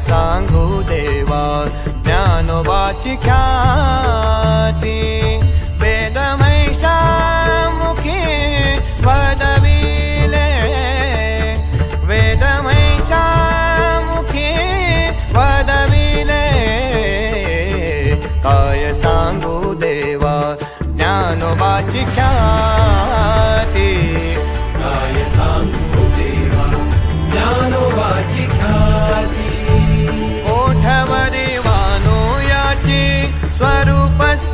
सांगू देवा ज्ञानोबाची ख्याती. वेदमैषा मुखी पदविले. वेदमैषा मुखी पदविले. काय सांगू देवा ज्ञानोबाची ख्या